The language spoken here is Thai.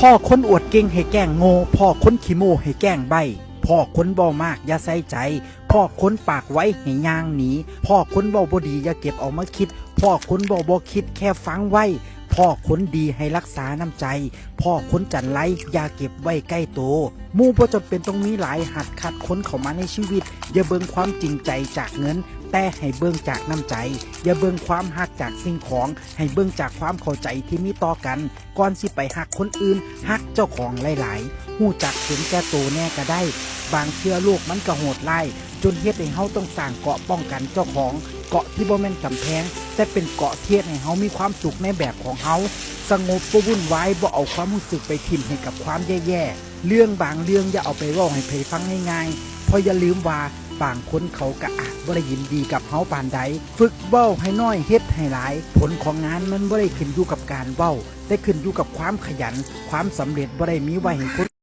พ่อคนอวดเก่งให้แก้งโง่พ่อคนขี้โม้ให้แก้งใบพ่อคนเบามากอย่าใส่ใจ พ่อคนปากไว้ให้ย่างหนีพ่อคนเบาบ่ดีอย่าเก็บเอามาคิด พ่อคนเบาบ่คิดแค่ฟังไว้ พ่อคนดีให้รักษาน้ำใจ พ่อคนจันไรอย่าเก็บไว้ใกล้โตมู่บ่จำเป็นต้องมีหลายหัดคัดค้นเข้ามาในชีวิต อย่าเบิ่งความจริงใจจากเงิน แต่ให้เบิ่งจากน้ำใจ อย่าเบิ่งความหักจากสิ่งของ ให้เบิ่งจากความเข้าใจที่มีต่อกัน ก่อนสิไปหักคนอื่นหักเจ้าของหลายๆหู้จักเห็นแก่ตัวแน่ก็ได้ บางเชื่อโลกมันก็โหดไล่จนเฮ็ดให้เฮาต้องสร้างเกาะป้องกันเจ้าของ เกาะที่บ่แม่นกำแพง แต่เป็นเกาะเทียดให้เฮามีความสุขในแบบของเฮาสงบบ่วุ่นวายบ่เอาความรู้สึกไปทิ่มให้กับความแย่ๆเรื่องบางเรื่องอย่าเอาไปเว้าให้ไผฟังง่ายๆเพราะอย่าลืมว่า บางคนเขากะอาจบ่ได้ยินดีกับเฮาปานใด ฝึกเว้าให้น้อยเฮ็ดให้หลาย ผลของงานมันบ่ได้ขึ้นอยู่กับการเว้า แต่ขึ้นอยู่กับความขยัน ความสำเร็จบ่ได้มีไว้ให้คน